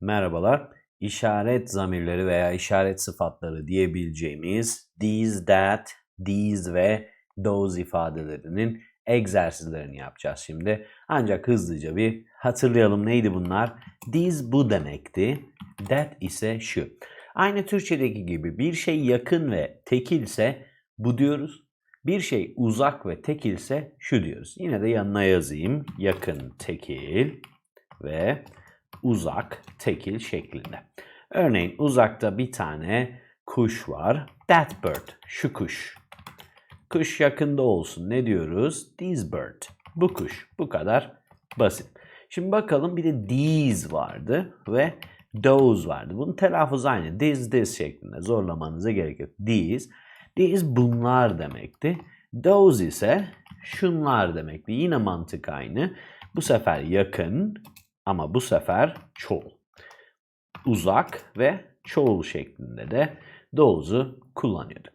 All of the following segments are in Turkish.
Merhabalar. İşaret zamirleri veya işaret sıfatları diyebileceğimiz these, that, these ve those ifadelerinin egzersizlerini yapacağız şimdi. Ancak hızlıca bir hatırlayalım neydi bunlar? These bu demekti. That ise şu. Aynı Türkçedeki gibi bir şey yakın ve tekilse bu diyoruz. Bir şey uzak ve tekilse şu diyoruz. Yine de yanına yazayım. Yakın, tekil ve uzak, tekil şeklinde. Örneğin uzakta bir tane kuş var. That bird, şu kuş. Kuş yakında olsun. Ne diyoruz? This bird. Bu kuş. Bu kadar basit. Şimdi bakalım bir de these vardı ve those vardı. Bunun telaffuzu aynı. This, this şeklinde zorlamanıza gerek yok. These. These bunlar demekti. Those ise şunlar demekti. Yine mantık aynı. Bu sefer yakın ama bu sefer çoğul. Uzak ve çoğul şeklinde de those'u kullanıyorduk.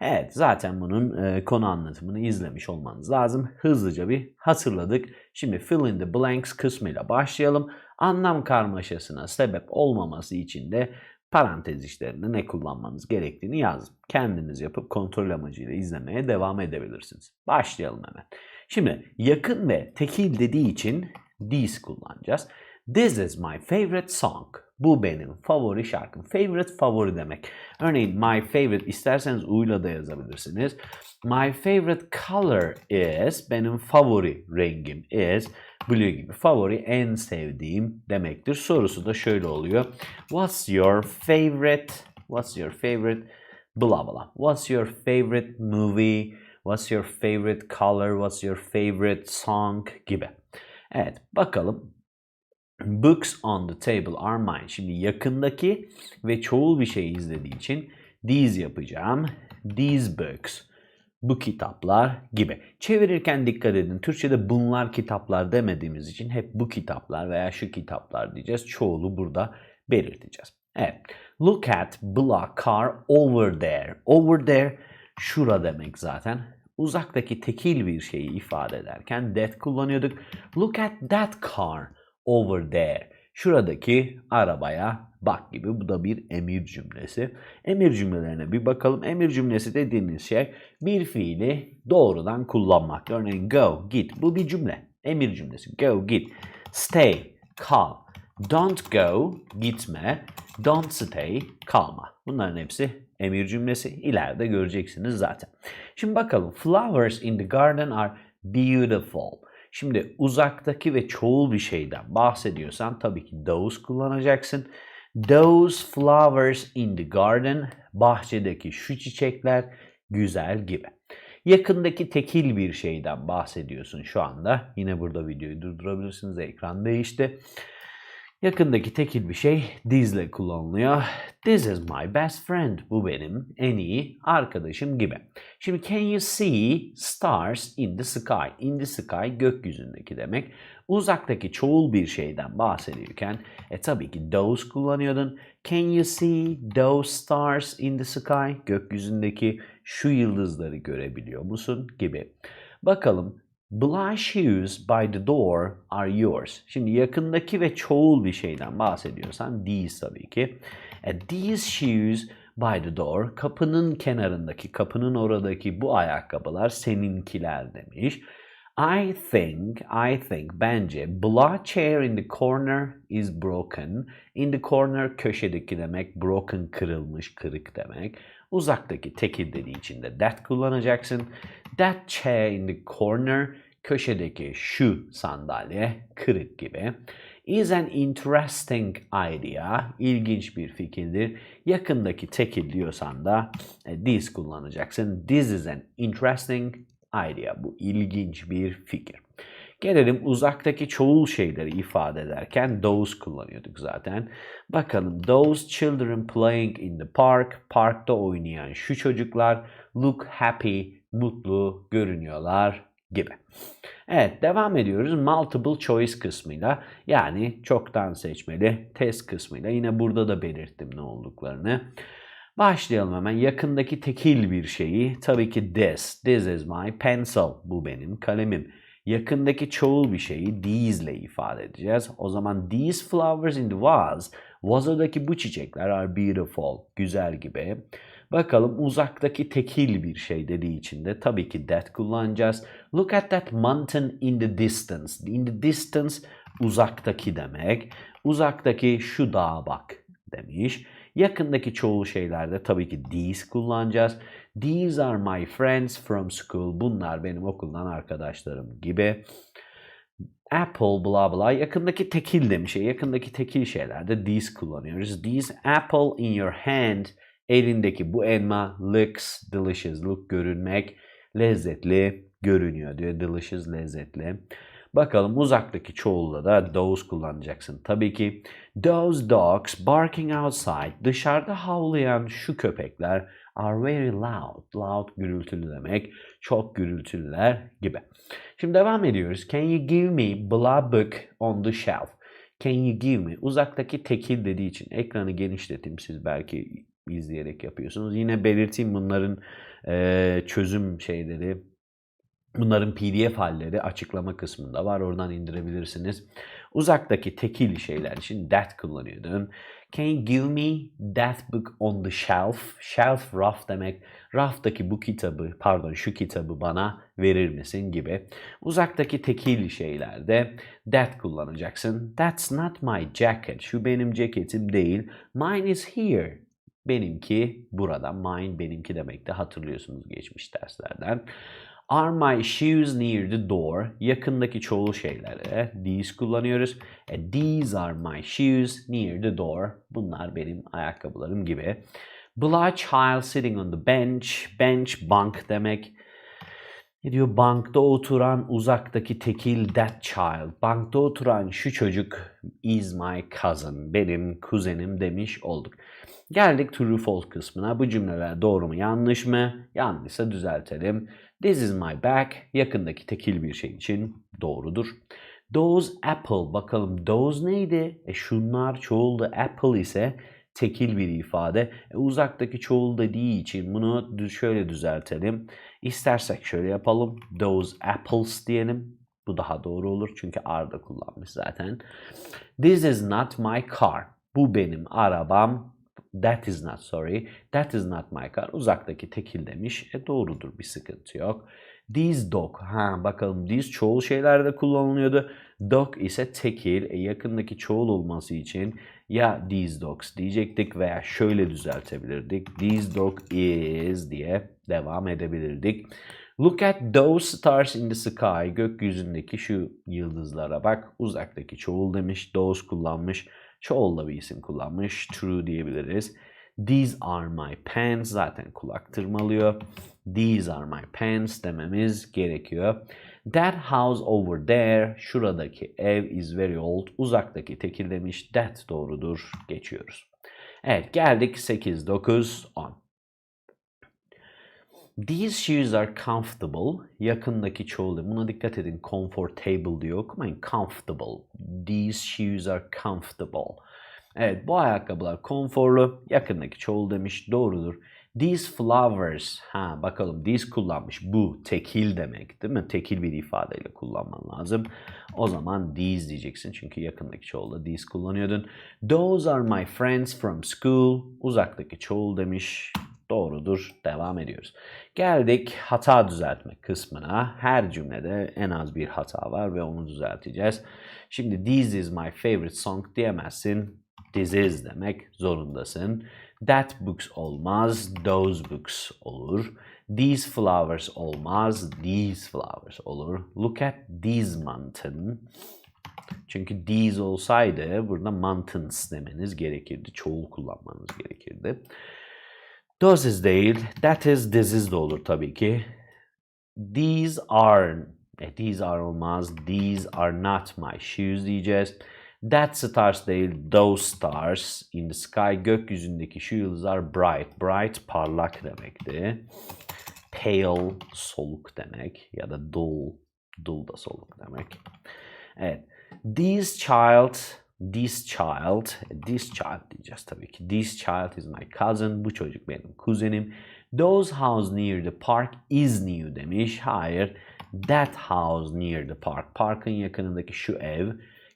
Evet zaten bunun e, konu anlatımını izlemiş olmanız lazım. Hızlıca bir hatırladık. Şimdi fill in the blanks kısmıyla başlayalım. Anlam karmaşasına sebep olmaması için de parantez içlerinde ne kullanmanız gerektiğini yazdım. Kendiniz yapıp kontrol amacıyla izlemeye devam edebilirsiniz. Başlayalım hemen. Şimdi yakın ve tekil dediği için these kullanacağız. This is my favorite song. Bu benim favori şarkım. Favorite favori demek. Örneğin my favorite isterseniz uyla da yazabilirsiniz. My favorite color is benim favori rengim is blue gibi. Favori en sevdiğim demektir. Sorusu da şöyle oluyor. What's your favorite? What's your favorite? Blah blah. What's your favorite movie? What's your favorite color? What's your favorite song? gibi. Evet bakalım Books on the table are mine. Şimdi yakındaki ve çoğul bir şey izlediği için these yapacağım. These books. Bu kitaplar gibi. Çevirirken dikkat edin. Türkçe'de bunlar kitaplar demediğimiz için hep bu kitaplar veya şu kitaplar diyeceğiz. Çoğulu burada belirteceğiz. Evet. Look at black car over there. Over there şura demek zaten. Uzaktaki tekil bir şeyi ifade ederken that kullanıyorduk. Look at that car over there. Şuradaki arabaya bak gibi. Bu da bir emir cümlesi. Emir cümlelerine bir bakalım. Emir cümlesi dediğiniz şey bir fiili doğrudan kullanmak. Örneğin go, git. Bu bir cümle. Emir cümlesi. Go, git. Stay, kal. Don't go, gitme. Don't stay, kalma. Bunların hepsi emir cümlesi. İleride göreceksiniz zaten. Şimdi bakalım. Flowers in the garden are beautiful. Şimdi uzaktaki ve çoğul bir şeyden bahsediyorsan tabii ki those kullanacaksın. Those flowers in the garden, bahçedeki şu çiçekler güzel gibi. Yakındaki tekil bir şeyden bahsediyorsun şu anda. Yine burada videoyu durdurabilirsiniz. Ekran değişti. Yakındaki tekil bir şey this'le kullanılıyor. This is my best friend. Bu benim en iyi arkadaşım gibi. Şimdi can you see stars in the sky? In the sky gökyüzündeki demek. Uzaktaki çoğul bir şeyden bahsediyorken e tabii ki those kullanıyordun. Can you see those stars in the sky? Gökyüzündeki şu yıldızları görebiliyor musun? Gibi. Bakalım Black shoes by the door are yours. Şimdi yakındaki ve çoğul bir şeyden bahsediyorsan these tabii ki. E, these shoes by the door kapının kenarındaki, kapının oradaki bu ayakkabılar seninkiler demiş. I think, I think bence black chair in the corner is broken. In the corner köşedeki demek, broken kırılmış, kırık demek. Uzaktaki tekil dediği için de that kullanacaksın. That chair in the corner köşedeki şu sandalye kırık gibi. Is an interesting idea. İlginç bir fikirdir. Yakındaki tekil diyorsan da e, this kullanacaksın. This is an interesting idea. Bu ilginç bir fikir. Gelelim uzaktaki çoğul şeyleri ifade ederken those kullanıyorduk zaten. Bakalım those children playing in the park. Parkta oynayan şu çocuklar look happy, mutlu görünüyorlar gibi. Evet devam ediyoruz multiple choice kısmıyla yani çoktan seçmeli test kısmıyla yine burada da belirttim ne olduklarını. Başlayalım hemen yakındaki tekil bir şeyi tabii ki this. This is my pencil. Bu benim kalemim. Yakındaki çoğul bir şeyi these ile ifade edeceğiz. O zaman these flowers in the vase, vazodaki bu çiçekler are beautiful, güzel gibi. Bakalım uzaktaki tekil bir şey dediği için de tabii ki that kullanacağız. Look at that mountain in the distance. In the distance uzaktaki demek. Uzaktaki şu dağa bak demiş. Yakındaki çoğul şeylerde tabii ki these kullanacağız. These are my friends from school. Bunlar benim okuldan arkadaşlarım gibi. Apple bla bla yakındaki tekil demiş. E, Yakındaki tekil şeylerde these kullanıyoruz. These apple in your hand elindeki bu elma looks delicious. Look görünmek lezzetli görünüyor diyor. Delicious lezzetli. Bakalım uzaktaki çoğulda da those kullanacaksın. Tabii ki those dogs barking outside dışarıda havlayan şu köpekler are very loud. Loud gürültülü demek. Çok gürültülüler gibi. Şimdi devam ediyoruz. Can you give me blah book on the shelf? Can you give me? Uzaktaki tekil dediği için ekranı genişleteyim. Siz belki izleyerek yapıyorsunuz. Yine belirteyim bunların eee, çözüm şeyleri, bunların pdf halleri açıklama kısmında var. Oradan indirebilirsiniz. Uzaktaki tekil şeyler için that kullanıyordun. Can you give me that book on the shelf? Shelf raf demek. Raftaki bu kitabı, pardon şu kitabı bana verir misin gibi. Uzaktaki tekil şeylerde that kullanacaksın. That's not my jacket. Şu benim ceketim değil. Mine is here. Benimki burada. Mine benimki demekti. Hatırlıyorsunuz geçmiş derslerden. Are my shoes near the door? Yakındaki çoğul şeylere these kullanıyoruz. E, these are my shoes near the door. Bunlar benim ayakkabılarım gibi. Black child sitting on the bench. Bench, bank demek. Ne diyor? Bankta oturan uzaktaki tekil that child. Bankta oturan şu çocuk is my cousin. Benim kuzenim demiş olduk. Geldik true false kısmına. Bu cümleler doğru mu yanlış mı? Yanlışsa düzeltelim. This is my bag. Yakındaki tekil bir şey için doğrudur. Those apple. Bakalım those neydi? E şunlar çoğuldu. Apple ise tekil bir ifade. E, uzaktaki çoğul dediği için bunu şöyle düzeltelim. İstersek şöyle yapalım. Those apples diyelim. Bu daha doğru olur çünkü are da kullanmış zaten. This is not my car. Bu benim arabam. That is not sorry. That is not my car. Uzaktaki tekil demiş. E doğrudur bir sıkıntı yok. These dog. Ha bakalım these çoğul şeylerde kullanılıyordu. Dog ise tekil. E, yakındaki çoğul olması için ya these dogs diyecektik veya şöyle düzeltebilirdik. These dog is diye devam edebilirdik. Look at those stars in the sky. Gökyüzündeki şu yıldızlara bak. Uzaktaki çoğul demiş. Those kullanmış. Çoğulda bir isim kullanmış. True diyebiliriz. These are my pants. Zaten kulak tırmalıyor. These are my pants dememiz gerekiyor. That house over there. Şuradaki ev is very old. Uzaktaki tekil demiş. That doğrudur. Geçiyoruz. Evet geldik 8, 9, 10. These shoes are comfortable. Yakındaki çoğul. Buna dikkat edin. Comfortable diyor. Okumayın. Comfortable. These shoes are comfortable. Evet bu ayakkabılar konforlu. Yakındaki çoğul demiş. Doğrudur. These flowers. Ha bakalım these kullanmış. Bu tekil demek değil mi? Tekil bir ifadeyle kullanman lazım. O zaman these diyeceksin. Çünkü yakındaki çoğulda these kullanıyordun. Those are my friends from school. Uzaktaki çoğul demiş. Doğrudur. Devam ediyoruz. Geldik hata düzeltme kısmına. Her cümlede en az bir hata var ve onu düzelteceğiz. Şimdi this is my favorite song diyemezsin. İs demek zorundasın. That books olmaz. Those books olur. These flowers olmaz. These flowers olur. Look at this mountain. Çünkü these olsaydı burada mountains demeniz gerekirdi. Çoğul kullanmanız gerekirdi. Those is değil. That is, this is de olur tabii ki. These are, e, these are olmaz. These are not my shoes diyeceğiz. That stars değil, those stars in the sky. Gökyüzündeki şu yıldızlar bright. Bright parlak demekti. Pale soluk demek ya da dull. Dull da soluk demek. Evet. This child, this child, this child diyeceğiz tabii ki. This child is my cousin. Bu çocuk benim kuzenim. Those house near the park is new demiş. Hayır. That house near the park. Parkın yakınındaki şu ev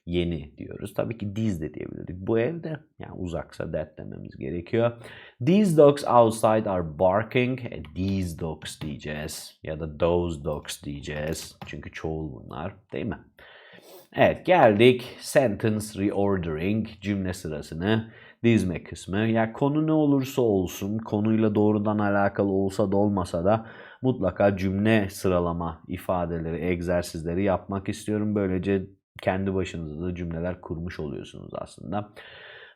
yeni diyoruz. Tabii ki these de diyebilirdik. Bu evde yani uzaksa that dememiz gerekiyor. These dogs outside are barking. E, these dogs diyeceğiz ya da those dogs diyeceğiz. Çünkü çoğul bunlar değil mi? Evet geldik sentence reordering cümle sırasını dizme kısmı. Ya konu ne olursa olsun konuyla doğrudan alakalı olsa da olmasa da mutlaka cümle sıralama ifadeleri, egzersizleri yapmak istiyorum. Böylece kendi başınıza da cümleler kurmuş oluyorsunuz aslında.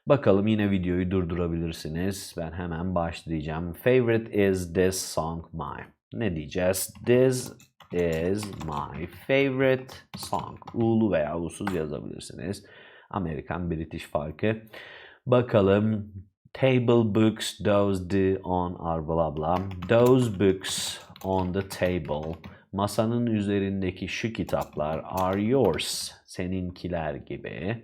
Bakalım yine videoyu durdurabilirsiniz. Ben hemen başlayacağım. Favorite is this song my. Ne diyeceğiz? This is my favorite song. U'lu veya U'suz yazabilirsiniz. Amerikan British farkı. Bakalım. Table books, those the on are blah blah. Those books on the table. Masanın üzerindeki şu kitaplar are yours. Seninkiler gibi.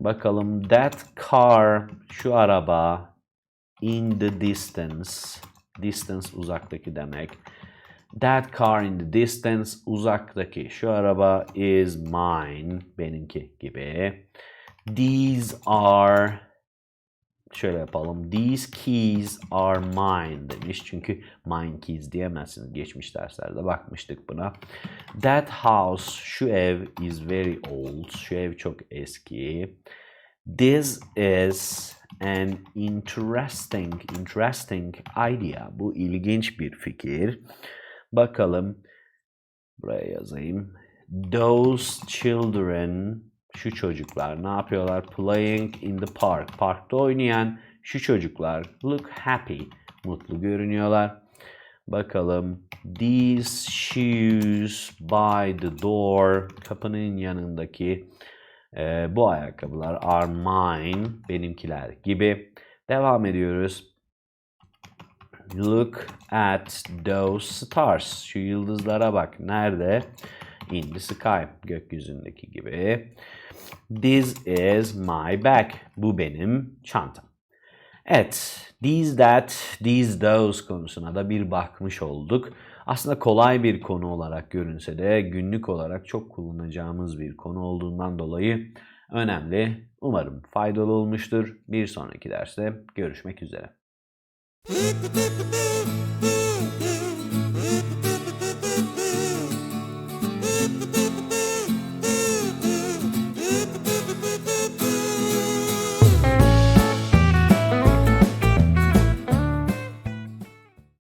Bakalım that car, şu araba in the distance. Distance uzaktaki demek. That car in the distance uzaktaki. Şu araba is mine. Benimki gibi. These are şöyle yapalım. These keys are mine demiş. Çünkü mine keys diyemezsiniz. Geçmiş derslerde bakmıştık buna. That house, şu ev is very old. Şu ev çok eski. This is an interesting, interesting idea. Bu ilginç bir fikir. Bakalım. Buraya yazayım. Those children, şu çocuklar ne yapıyorlar? Playing in the park. Parkta oynayan şu çocuklar look happy. Mutlu görünüyorlar. Bakalım. These shoes by the door. Kapının yanındaki e, bu ayakkabılar are mine. Benimkiler gibi. Devam ediyoruz. Look at those stars. Şu yıldızlara bak. Nerede? In the sky. Gökyüzündeki gibi. This is my bag. Bu benim çantam. Evet. These that, these those konusuna da bir bakmış olduk. Aslında kolay bir konu olarak görünse de günlük olarak çok kullanacağımız bir konu olduğundan dolayı önemli. Umarım faydalı olmuştur. Bir sonraki derste görüşmek üzere.